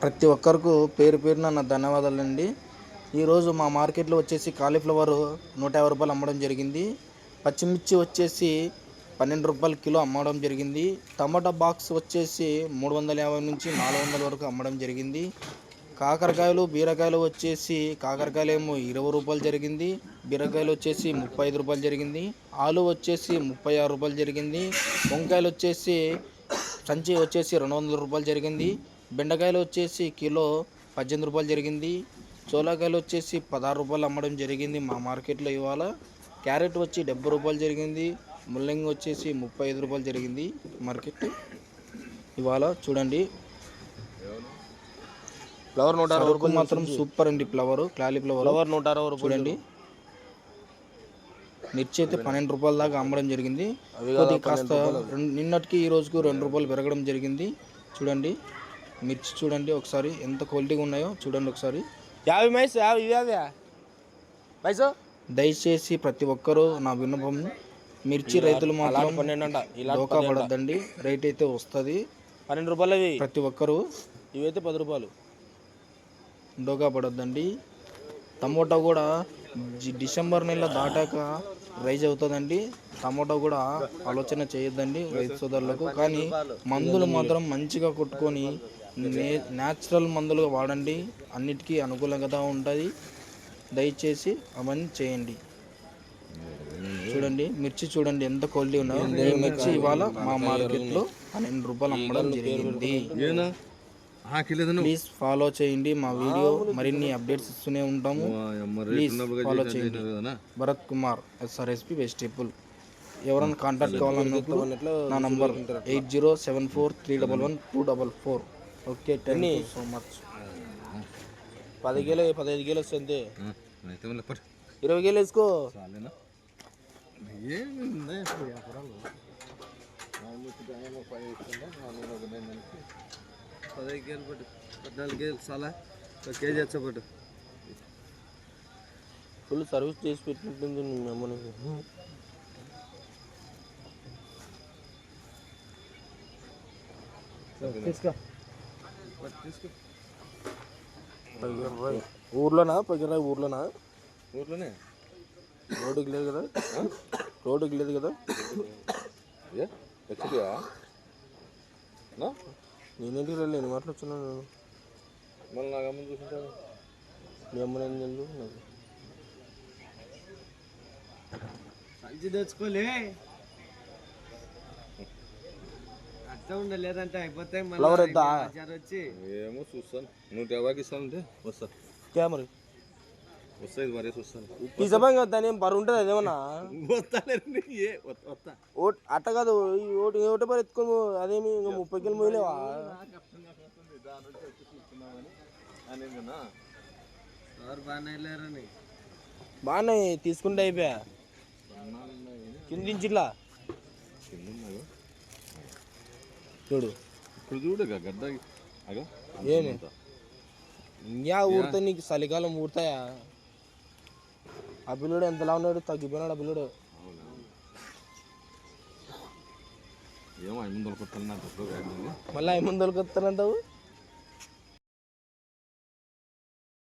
ప్రతి ఒక్కరికి పేరు పేరున నా ధన్యవాదాలండి. ఈరోజు మా మార్కెట్లో వచ్చేసి కాలీఫ్లవర్ నూట యాభై రూపాయలు అమ్మడం జరిగింది. పచ్చిమిర్చి వచ్చేసి పన్నెండు రూపాయలు కిలో అమ్మడం జరిగింది. టమాటా బాక్స్ వచ్చేసి మూడు వందల యాభై నుంచి నాలుగు వందల వరకు అమ్మడం జరిగింది. కాకరకాయలు బీరకాయలు వచ్చేసి కాకరకాయలు ఏమో ఇరవై రూపాయలు జరిగింది. బీరకాయలు వచ్చేసి ముప్పై ఐదు రూపాయలు జరిగింది. ఆలు వచ్చేసి ముప్పై ఆరు రూపాయలు జరిగింది. వంకాయలు వచ్చేసి సంచి వచ్చేసి రెండు వందల రూపాయలు జరిగింది. బెండకాయలు వచ్చేసి కిలో పద్దెనిమిది రూపాయలు జరిగింది. చోలాకాయలు వచ్చేసి పదహారు రూపాయలు అమ్మడం జరిగింది మా మార్కెట్లో ఇవాళ. క్యారెట్ వచ్చి డెబ్బై రూపాయలు జరిగింది. ముల్లంగి వచ్చేసి ముప్పై ఐదు రూపాయలు జరిగింది మార్కెట్. ఇవాళ చూడండి. ఫ్లవర్ నూట అరవై సరుకు మాత్రం సూపర్ అండి ఫ్లవర్ క్లాలీ ఫ్లవర్ ఫ్లవర్ నూట అరవై రూపాయలు చూడండి. మిర్చి అయితే పన్నెండు రూపాయల దాకా అమ్మడం జరిగింది. కొద్దిగా కాస్త నిన్నటికి ఈ రోజుకు రెండు రూపాయలు పెరగడం జరిగింది. చూడండి. మిర్చి చూడండి ఒకసారి ఎంత క్వాలిటీగా ఉన్నాయో చూడండి ఒకసారి. యాభై మైస్ యాభై యాభై మైసో? దయచేసి ప్రతి ఒక్కరూ నా విన్నపం మిర్చి రైతులు మాత్రం పన్నెండు డోకా పడద్దండి రేట్ అయితే వస్తుంది. పన్నెండు రూపాయలు అవి ప్రతి ఒక్కరూ ఇవైతే పది రూపాయలు. డోకా పడొద్దండి. టమోటా కూడా డిసెంబర్ నెల దాటాక రైజ్ అవుతుందండి. టమాటో కూడా ఆలోచన చేయొద్దండి రైతు సోదరులకు. కానీ మందులు మాత్రం మంచిగా కొట్టుకొని నే న్యాచురల్ మందులు వాడండి. అన్నిటికీ అనుకూలంగా ఉంటుంది. దయచేసి అవన్నీ చేయండి. చూడండి మిర్చి చూడండి ఎంత క్వాలిటీ ఉన్నాయో మిర్చి ఇవాళ మా మార్కెట్లో పన్నెండు రూపాయలు అమ్మడం జరిగింది. ప్లీజ్ ఫాలో చేయండి మా వీడియో. మరిన్ని అప్డేట్స్ ఇస్తూనే ఉంటాము. ప్లీజ్ ఫాలో చేయండి. భరత్ కుమార్ ఎస్ఆర్ఎస్పి వెజిటేబుల్ ఎవరైనా కాంటాక్ట్ కావాలన్నప్పుడు నా number eight zero seven four three double one two double four. Okay you so much. పది కేలు పదహైదు కేలు వస్తుంది. ఇరవై కేలు వేసుకో. పదహైదు కేజీలు పట్టు పద్నాలుగు కేజీలు చాలా ఒక కేజీ వచ్చపట్టు ఫుల్ సర్వీస్ చేసి పెట్టినట్టుంది మీ అమ్మని. ఊర్లోనా? పగిరాయి ఊర్లోనా? ఊర్లోనే. రోడ్డుకి లేదు కదా? రోడ్డుకి లేదు కదా? ఏ? ఎక్కడియా నేనేంటికి వెళ్ళి ఎన్ని మాటలు వచ్చినాను నేను. మళ్ళీ నాకు అమ్మ చూసుకుంటాను మీ అమ్మని ఏం తెలుసు నాకు. సంచి తెచ్చుకోలే. అట్లా ఉండలేదంటే అయిపోతాయి ఫ్లవర్ ఎంత వచ్చి. ఏమో చూస్తాను. నూట యాభైకి ఇస్తానంటే వస్తా. కెమెరా తీసపంగా దాని ఏం పరు ఉంటుంది అదేమన్నా వస్తానే ఏ వస్తా వస్తా. ఓట్ అట్ట కాదు ఈ ఓటు ఏ పరి ఎత్తుకొని. అదేమి ఇంకా ముప్పై కిలో మోయలేవా బాగానే తీసుకుంటే అయిపోయా? కింది నుంచి ఇట్లా చూడు. ఇప్పుడు చూడు గడ్డ ఏమి? ఇంకా ఊరితే నీకు చలికాలం ఊరుతాయా? ఆ పిల్లడు ఎంతలా ఉన్నాడు తగ్గిపోయినాడు ఆ పిల్లడు ఏమో ఐదు వందలు కాదు మళ్ళీ ఐదు మంది దొరుకుతానంటావు